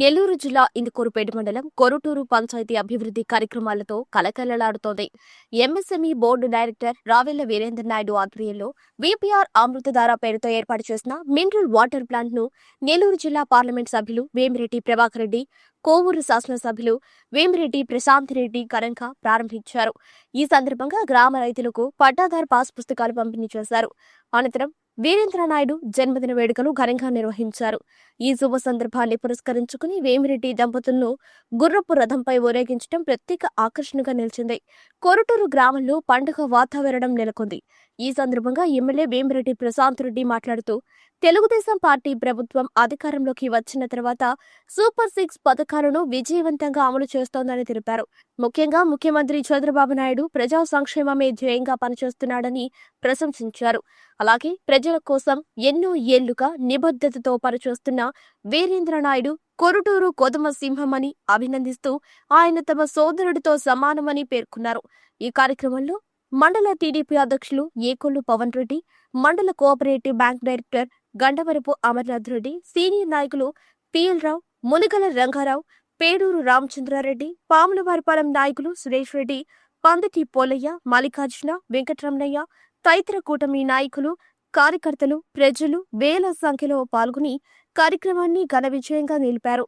నెల్లూరు జిల్లా ఇందుకూరుపేట మండలం కొరుటూరు పంచాయతీ అభివృద్ధి కార్యక్రమాలతో కలకలలాడుతోంది. MSME board director Ravella Veerendra Naidu ఆధ్వర్యంలో విపిఆర్ అమృతధార పేరుతో ఏర్పాటు చేసిన మినరల్ వాటర్ ప్లాంట్ను నెల్లూరు జిల్లా పార్లమెంట్ సభ్యులు వేమిరెడ్డి ప్రభాకర్ రెడ్డి కోవూరు శాసనసభ్యులు వేమిరెడ్డి ప్రశాంత్ రెడ్డి ఘనంగా ప్రారంభించారు. ఈ సందర్భంగా గ్రామ రైతులకు పట్టాదారు పాస్ పుస్తకాలు పంపిణీ చేశారు. అనంతరం వీరేంద్ర నాయుడు జన్మదిన వేడుకలు ఘనంగా నిర్వహించారు. ఈ శుభ సందర్భాన్ని పురస్కరించుకుని వేమిరెడ్డి దంపతులను గుర్రపు రథంపై ఊరేగించడం ప్రత్యేక ఆకర్షణగా నిలిచింది. కొరటూరు గ్రామంలో పండుగ వాతావరణం నెలకొంది. ఈ సందర్భంగా ఎమ్మెల్యే వేమిరెడ్డి ప్రశాంత్ రెడ్డి మాట్లాడుతూ తెలుగుదేశం పార్టీ ప్రభుత్వం అధికారంలోకి వచ్చిన తర్వాత సూపర్ సిక్స్ పథకాలను విజయవంతంగా అమలు చేస్తోందని తెలిపారు. ముఖ్యంగా ముఖ్యమంత్రి చంద్రబాబు నాయుడు ప్రజా సంక్షేమమే ధ్యేయంగా పనిచేస్తున్నాడని ప్రశంసించారు. అలాగే ప్రజల కోసం ఎన్నో ఏళ్ళుగా నిబద్ధతతో పనిచేస్తున్న వీరేంద్ర నాయుడు కొరుటూరు కొదమ సింహమని అభినందిస్తూ ఆయన తమ సోదరుడితో సమానమని పేర్కొన్నారు. ఈ కార్యక్రమంలో మండల టీడీపీ అధ్యక్షులు ఏకొల్లు పవన్ రెడ్డి మండల cooperative bank director Gandavarapu Amarnath Reddy senior నాయకులు పిఎల్ రావు మునిగల రంగారావు పేడూరు రామచంద్రారెడ్డి పాములవారిపాలెం నాయకులు సురేష్ రెడ్డి పందిటి పోలయ్య మల్లికార్జున వెంకటరమణయ్య తదితర కూటమి నాయకులు కార్యకర్తలు ప్రజలు వేల సంఖ్యలో పాల్గొని కార్యక్రమాన్ని ఘన విజయంగా నిలిపారు.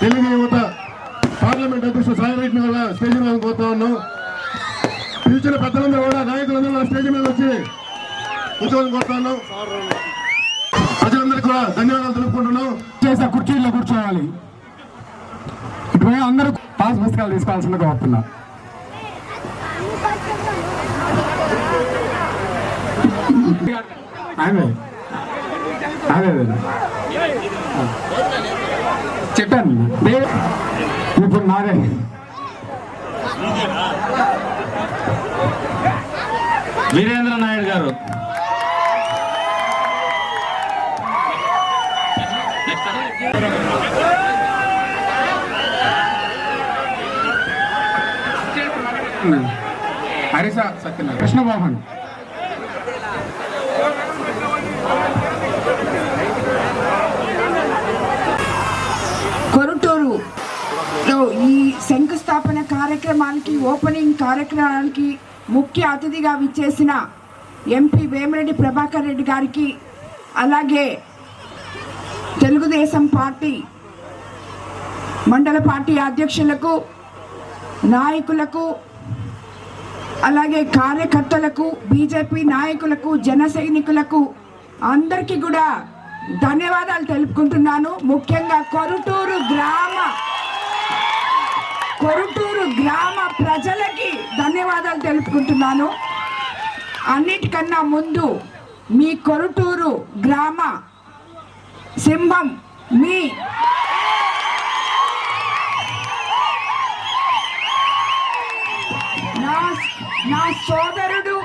తెలుగు యువత పార్లమెంట్ అధ్యక్షుడు సాయి రెడ్డిని కూడా స్టేజ్ మీద కోరుతా ఉన్నాం. పిలిచిన పెద్దలందరూ కూడా నాయకులందరూ కూడా స్టేజ్ మీద వచ్చి కూర్చోని కోరుతా ఉన్నాం. ప్రజలందరికీ కూడా ధన్యవాదాలు తెలుపుకుంటున్నాం. చేసే కుర్చీల్లో కూర్చోవాలి. ఇటువైపు అందరూ పాస్ పుస్తకాలు తీసుకోవాల్సిందిగా కోరుతున్నా. చెప్పాను. ఇప్పుడు నాదే. వీరేంద్ర నాయుడు గారు. హరిస సత్యనారాయణ. కృష్ణమోహన్. శంకుస్థాపన కార్యక్రమానికి ఓపెనింగ్ కార్యక్రమానికి ముఖ్య అతిథిగా విచ్చేసిన ఎంపీ వేమిరెడ్డి ప్రభాకర్ రెడ్డి గారికి అలాగే తెలుగుదేశం పార్టీ మండల పార్టీ అధ్యక్షులకు నాయకులకు అలాగే కార్యకర్తలకు బీజేపీ నాయకులకు జన సైనికులకు అందరికీ కూడా ధన్యవాదాలు తెలుపుకుంటున్నాను. ముఖ్యంగా కొరుటూరు గ్రామ కొరుటూరు గ్రామ ప్రజలకి ధన్యవాదాలు తెలుపుకుంటున్నాను. అన్నిటికన్నా ముందు మీ కొరుటూరు గ్రామ సింహం మీ నా నా సోదరుడు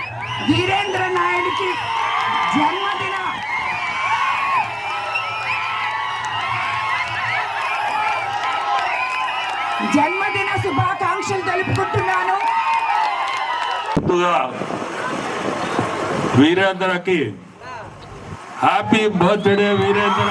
వీరేంద్ర నాయుడికి జన్మ జన్మదిన శుభాకాంక్షలు తెలుపుకుంటున్నాను. వీరేంద్రకి హ్యాపీ బర్త్డే వీరేంద్ర.